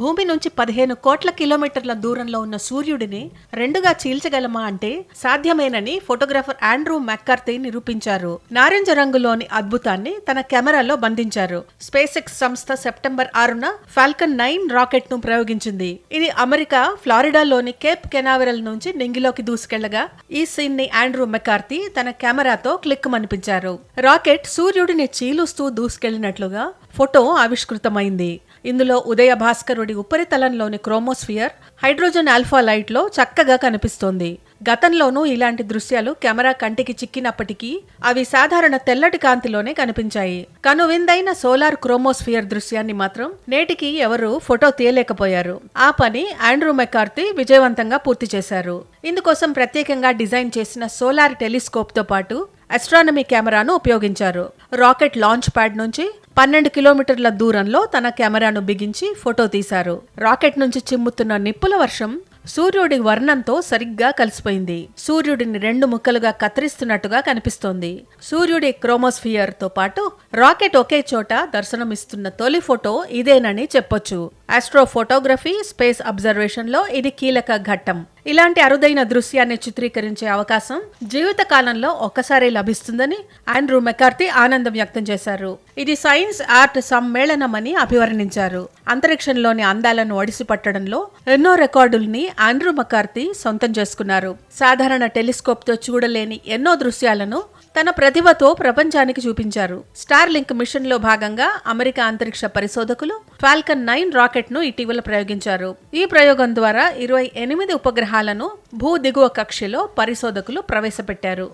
భూమి నుంచి పదిహేను కోట్ల కిలోమీటర్ల దూరంలో ఉన్న సూర్యుడిని రెండుగా చీల్చగలమా అంటే సాధ్యమేనని ఫోటోగ్రాఫర్ ఆండ్రూ మెక్కార్తీ నిరూపించారు. నారింజ రంగులోని అద్భుతాన్ని తన కెమెరాలో బంధించారు. స్పేస్ ఎక్స్ సంస్థ సెప్టెంబర్ ఆరున ఫాల్కన్ నైన్ రాకెట్ను ప్రయోగించింది. ఇది అమెరికా ఫ్లారిడాలోని కేప్ కెనావెరల్ నుంచి నింగిలోకి దూసుకెళ్ళగా ఈ సీన్ని ఆండ్రూ మెకార్తీ తన కెమెరాతో క్లిక్ మనిపించారు రాకెట్ సూర్యుడిని చీలుస్తూ దూసుకెళ్ళినట్లుగా ఫోటో ఆవిష్కృతమైంది. ఇందులో ఉదయ భాస్కరుడి ఉపరితలంలోని క్రోమోస్ఫియర్ హైడ్రోజన్ ఆల్ఫా లైట్లో చక్కగా కనిపిస్తోంది. గతంలోనూ ఇలాంటి దృశ్యాలు కెమెరా కంటికి చిక్కినప్పటికీ అవి సాధారణ తెల్లటి కాంతిలోనే కనిపించాయి. కనువిందైన సోలార్ క్రోమోస్ఫియర్ దృశ్యాన్ని మాత్రం నేటికి ఎవరు ఫోటో తీయలేకపోయారు. ఆ పని ఆండ్రూ మెకార్తీ విజయవంతంగా పూర్తి చేశారు. ఇందుకోసం ప్రత్యేకంగా డిజైన్ చేసిన సోలార్ టెలిస్కోప్తో పాటు అస్ట్రానమీ కెమెరాను ఉపయోగించారు. రాకెట్ లాంచ్ ప్యాడ్ నుంచి పన్నెండు కిలోమీటర్ల దూరంలో తన కెమెరాను బిగించి ఫోటో తీశారు. రాకెట్ నుంచి చిమ్ముతున్న నిప్పుల వర్షం సూర్యుడి వర్ణంతో సరిగ్గా కలిసిపోయింది. సూర్యుడిని రెండు ముక్కలుగా కత్తిరిస్తున్నట్టుగా కనిపిస్తోంది. సూర్యుడి క్రోమోస్ఫియర్తో పాటు రాకెట్ ఒకే చోట దర్శనమిస్తున్న తొలి ఫోటో ఇదేనని చెప్పొచ్చు. ఆస్ట్రోఫోటోగ్రఫీ స్పేస్ అబ్జర్వేషన్లో ఇది కీలక ఘట్టం. ఇలాంటి అరుదైన దృశ్యాన్ని చిత్రీకరించే అవకాశం జీవిత కాలంలో ఒక్కసారి లభిస్తుందని ఆండ్రూ మెకార్తీ ఆనందం వ్యక్తం చేశారు. ఇది సైన్స్ ఆర్ట్ సమ్మేళనమని అభివర్ణించారు. అంతరిక్షంలోని అందాలను ఒడిసి పట్టడంలో ఎన్నో రికార్డుల్ని ఆండ్రూ మెకార్తీ సొంతం చేసుకున్నారు. సాధారణ టెలిస్కోప్తో చూడలేని ఎన్నో దృశ్యాలను తన ప్రతిభతో ప్రపంచానికి చూపించారు. స్టార్ లింక్ మిషన్లో భాగంగా అమెరికా అంతరిక్ష పరిశోధకులు ఫాల్కన్ నైన్ రాకెట్ను ఇటీవల ప్రయోగించారు. ఈ ప్రయోగం ద్వారా ఇరవై ఎనిమిది ఉపగ్రహాలను భూ దిగువ కక్షలో పరిశోధకులు ప్రవేశపెట్టారు.